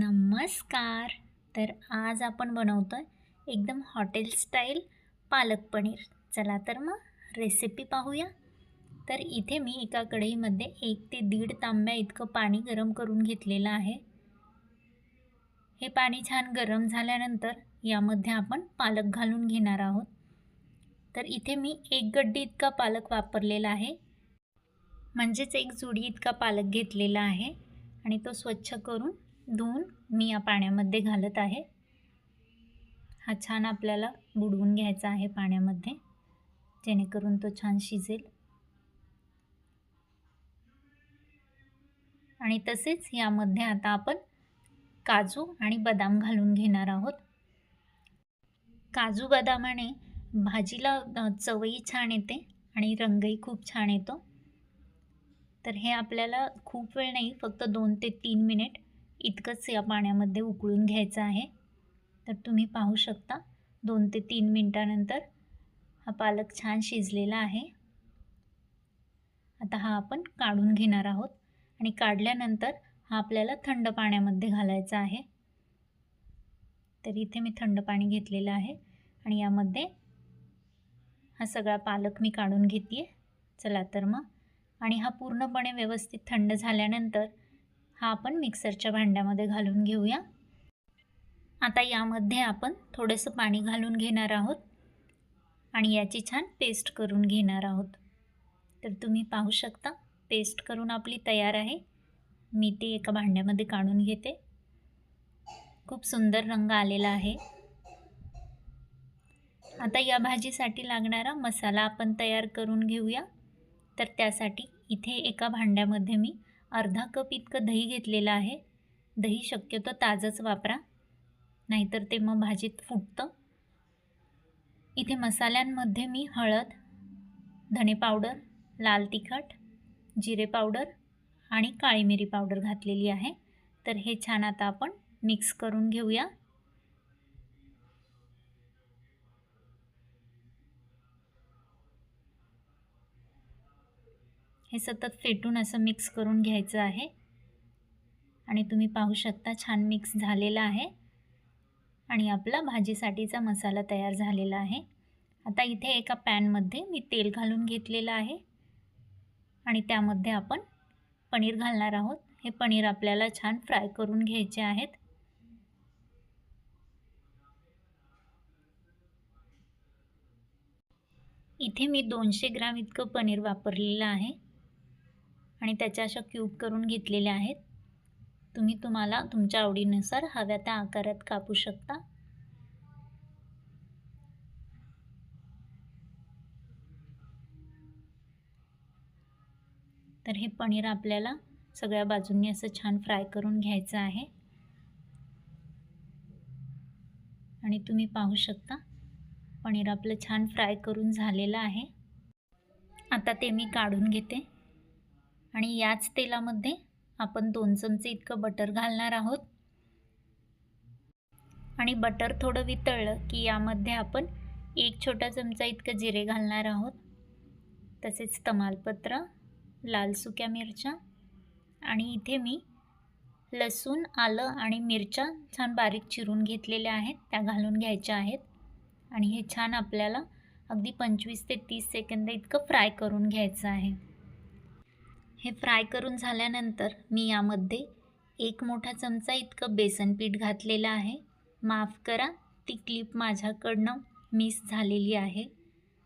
नमस्कार. तर आज आपण बनवतो आहे एकदम हॉटेल स्टाईल पालक पनीर. चला तर मग रेसिपी पाहूया. तर इथे मी एका कढईमध्ये एक ते दीड तांब्या इतकं पाणी गरम करून घेतलेलं आहे. हे पाणी छान गरम झाल्यानंतर यामध्ये आपण पालक घालून घेणार आहोत. तर इथे मी एक गड्डी इतका पालक वापरलेला आहे. म्हणजेच एक जुडी इतका पालक घेतलेला आहे आणि तो स्वच्छ करून दोन मी या पाण्यामध्ये घालत आहे. हा छान आपल्याला बुडवून घ्यायचा आहे पाण्यामध्ये जेणेकरून तो छान शिजेल. आणि तसेच यामध्ये आता आपण काजू आणि बदाम घालून घेणार आहोत. काजू बदामाने भाजीला चवही छान येते आणि रंगही खूप छान येतो. तर हे आपल्याला खूप वेळ नाही फक्त दोन ते तीन मिनिट इतकंच या पाण्यामध्ये उकळून घ्यायचं आहे. तर तुम्ही पाहू शकता दोन ते तीन मिनटानंतर हा पालक छान शिजलेला आहे. आता हा आपण काढून घेणार आहोत आणि काढल्यानंतर हा आपल्याला थंड पाण्यामध्ये घालायचा आहे. तर इथे मी थंड पाणी घेतलेलं आहे आणि यामध्ये हा सगळा पालक मी काढून घेते चला तर मग. आणि हा पूर्णपणे व्यवस्थित थंड झाल्यानंतर हा आपण मिक्सरच्या भांड्यामध्ये घालून घेऊया. आता यामध्ये आपण थोडंसं पाणी घालून घेणार आहोत आणि याची छान पेस्ट करून घेणार आहोत. तर तुम्ही पाहू शकता पेस्ट करून आपली तयार आहे. मी ती एका भांड्यामध्ये काढून घेते. खूप सुंदर रंग आलेला आहे. आता या भाजीसाठी लागणारा मसाला आपण तयार करून घेऊया. तर त्यासाठी इथे एका भांड्यामध्ये मी अर्धा कप इतकं दही घेतलेलं आहे. दही शक्यतो ताजंच वापरा. नाहीतर ते मग भाजीत फुटतं. इथे मसाल्यांमध्ये मी हळद धणे पावडर लाल तिखट जिरे पावडर आणि काळी मिरी पावडर घातलेली आहे. तर हे छान आता आपण मिक्स करून घेऊया. हे सतत फेटून असं मिक्स करून घ्यायचं आहे. आणि तुम्ही पाहू शकता छान मिक्स झालेला आहे. आणि आपला भाजीसाठीचा मसाला तयार झालेला आहे. आता इथे एका पॅनमध्ये मी तेल घालून घेतलेलं आहे. आणि त्यामध्ये आपण पनीर घालणार आहोत. हे पनीर आपल्याला छान फ्राय करून घ्यायचे आहेत. इथे मी दोनशे ग्राम इतकं पनीर वापरलेलं आहे. आणि त्याच्या अशा क्यूब करून घेतलेल्या आहेत. तुम्ही तुम्हाला तुमच्या आवडीनुसार हव्या त्या आकारात कापू शकता. तर हे पनीर आपल्याला सगळ्या बाजूंनी असं छान फ्राय करून घ्यायचं आहे. आणि तुम्ही पाहू शकता पनीर आपलं छान फ्राय करून झालेलं आहे. आता ते मी काढून घेते. आणि याच तेलामध्ये आपण दोन चमचे इतकं बटर घालणार आहोत. आणि बटर थोडं वितळलं की यामध्ये आपण एक छोटा चमचा इतकं जिरे घालणार आहोत. तसेच तमालपत्र लाल सुक्या मिरच्या आणि इथे मी लसूण आलं आणि मिरच्या छान बारीक चिरून घेतलेल्या आहेत. त्या घालून घ्यायच्या आहेत. आणि हे छान आपल्याला अगदी पंचवीस ते तीस सेकंद इतकं फ्राय करून घ्यायचं आहे. हे फ्राय करून झाल्यानंतर मी यामध्ये एक मोठा चमचा इतकं बेसन पीठ घातलेलं आहे. माफ करा ती क्लिप माझ्याकडनं मिस झालेली आहे.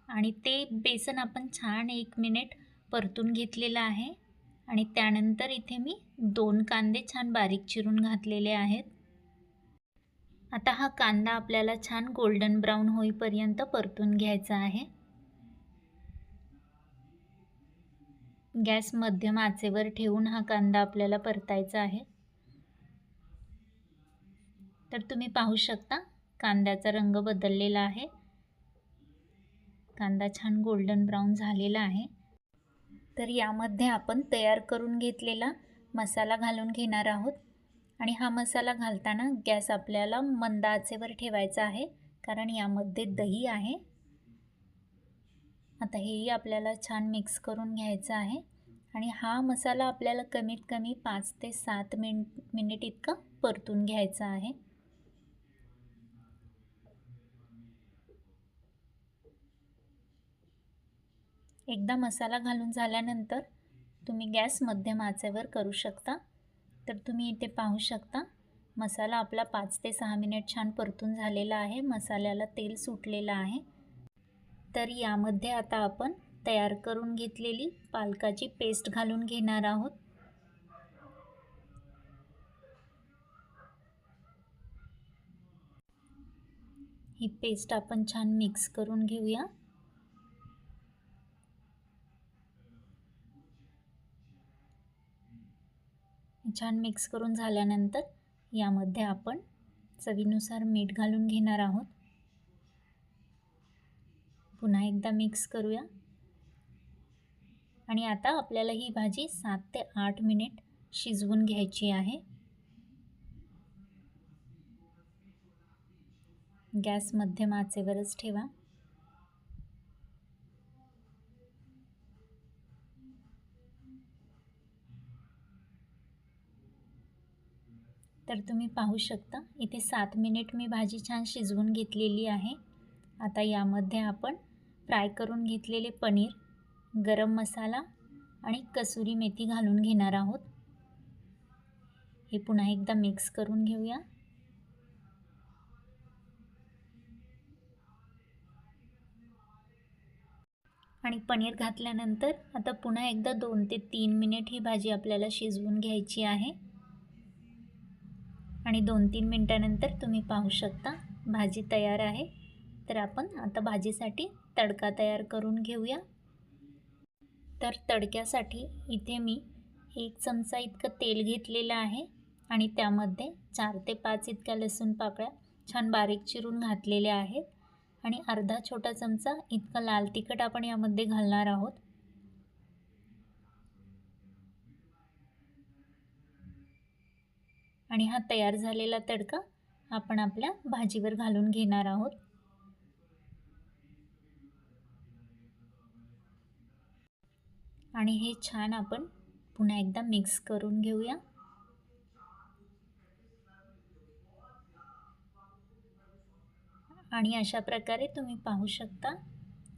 आणि ते बेसन आपण छान एक मिनिट परतून घेतलेलं आहे. आणि त्यानंतर इथे मी दोन कांदे छान बारीक चिरून घातलेले आहेत. आता हा कांदा आपल्याला छान गोल्डन ब्राऊन होईपर्यंत परतून घ्यायचा आहे. गॅस मध्यम आचेवर ठेवून हा कांदा आपल्याला परतायचा आहे. तर तुम्ही पाहू शकता कांद्याचा रंग बदललेला आहे. कांदा छान गोल्डन ब्राऊन झालेला आहे. तर यामध्ये आपण तयार करून घेतलेला मसाला घालून घेणार आहोत. आणि हा मसाला घालताना गॅस आपल्याला मंद आचेवर ठेवायचा आहे कारण यामध्ये दही आहे. आता हेही आपल्याला छान मिक्स करून घ्यायचं आहे. आणि हा मसाला आपल्याला कमीत कमी पाच ते सात मिन मिनिट इतका परतून घ्यायचा आहे. एकदा मसाला घालून झाल्यानंतर तुम्ही गॅस मध्यम आचेवर करू शकता. तर तुम्ही इथे पाहू शकता मसाला आपला पाच ते सहा मिनिट छान परतून झालेला आहे. मसाल्याला तेल सुटलेलं आहे. तर यामध्ये आता आपण तयार करून घेतलेली पालकाची पेस्ट घालून घेणार आहोत. ही पेस्ट आपण छान मिक्स करून घेऊया. छान मिक्स करून झाल्यानंतर यामध्ये आपण चवीनुसार मीठ घालून घेणार आहोत. पुन्हा एकदा मिक्स करूया. आणि आता आपल्याला ही भाजी सात ते आठ मिनिट शिजवून घ्यायची आहे. गॅस मध्यम आचेवरच ठेवा. तर तुम्ही पाहू शकता इथे सात मिनिट मी भाजी छान शिजवून घेतलेली आहे. आता यामध्ये आपण फ्राय करून घेतलेले पनीर गरम मसाला आणि कसुरी मेथी घालून घेणार आहोत. हे पुन्हा एकदा मिक्स करून घेऊया. आणि पनीर घातल्यानंतर आता पुन्हा एकदा दोन ते तीन मिनिट ही भाजी आपल्याला शिजवून घ्यायची आहे. आणि दोन तीन मिनटानंतर तुम्ही पाहू शकता भाजी तयार आहे. तर आपण आता भाजीसाठी तडका तयार करून घेऊया. तर तडक्यासाठी इथे मी एक चमचा इतकं तेल घेतलेलं आहे आणि त्यामध्ये चार ते पाच इतक्या लसूण पाकळ्या छान बारीक चिरून घातलेल्या आहेत आणि अर्धा छोटा चमचा इतका लाल तिखट आपण यामध्ये घालणार आहोत. आणि हा तयार झालेला तडका आपण आपल्या भाजीवर घालून घेणार आहोत. आणि हे छान आपण पुन्हा एकदा मिक्स करून घेऊया. आणि अशा प्रकारे तुम्ही पाहू शकता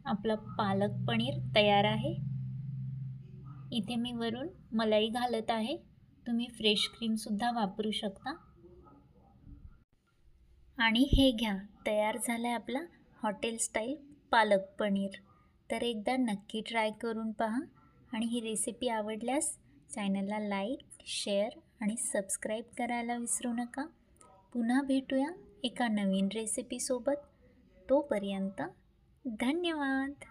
आपलं पालक पनीर तयार आहे. इथे मी वरून मलाई घालत आहे. तुम्ही फ्रेश क्रीमसुद्धा वापरू शकता. आणि हे घ्या तयार झालं आहे आपला हॉटेल स्टाईल पालक पनीर. तर एकदा नक्की ट्राय करून पहा. आणि ही रेसिपी आवडल्यास चॅनलला लाईक शेअर आणि सबस्क्राईब करायला विसरू नका. पुन्हा भेटूया एका नवीन रेसिपीसोबत तोपर्यंत धन्यवाद!